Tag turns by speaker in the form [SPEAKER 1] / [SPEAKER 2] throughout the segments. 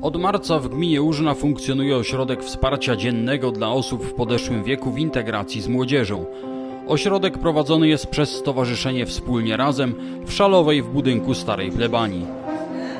[SPEAKER 1] Od marca w gminie Łużna funkcjonuje ośrodek wsparcia dziennego dla osób w podeszłym wieku w integracji z młodzieżą. Ośrodek prowadzony jest przez Stowarzyszenie Wspólnie Razem w Szalowej w budynku Starej Plebanii.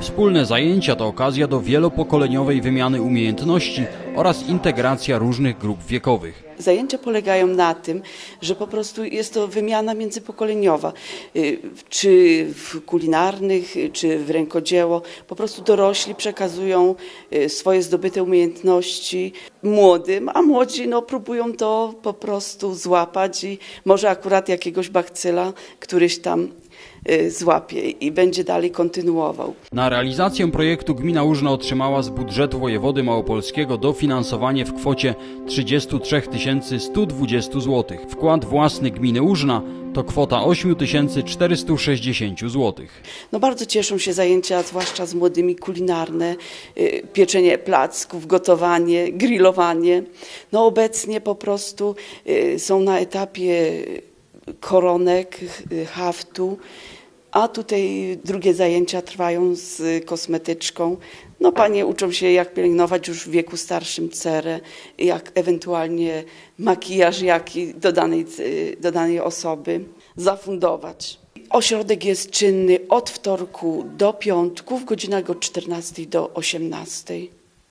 [SPEAKER 1] Wspólne zajęcia to okazja do wielopokoleniowej wymiany umiejętności oraz integracja różnych grup wiekowych.
[SPEAKER 2] Zajęcia polegają na tym, że po prostu jest to wymiana międzypokoleniowa, y, czy w kulinarnych, czy w rękodzieło. Po prostu dorośli przekazują y, swoje zdobyte umiejętności młodym, a młodzi no, próbują to po prostu złapać i może akurat jakiegoś bakcyla któryś tam złapie i będzie dalej kontynuował.
[SPEAKER 1] Na realizację projektu gmina Łużna otrzymała z budżetu wojewody małopolskiego dofinansowanie w kwocie 33 120 zł. Wkład własny gminy Łużna to kwota 8 460 zł.
[SPEAKER 2] No bardzo cieszą się zajęcia, zwłaszcza z młodymi kulinarne, y, pieczenie placków, gotowanie, grillowanie. No obecnie po prostu y, są na etapie koronek, y, haftu, a tutaj drugie zajęcia trwają z kosmetyczką. No panie uczą się jak pielęgnować już w wieku starszym cerę, jak ewentualnie makijaż jaki do danej, do danej osoby zafundować. Ośrodek jest czynny od wtorku do piątku w godzinach od 14 do 18.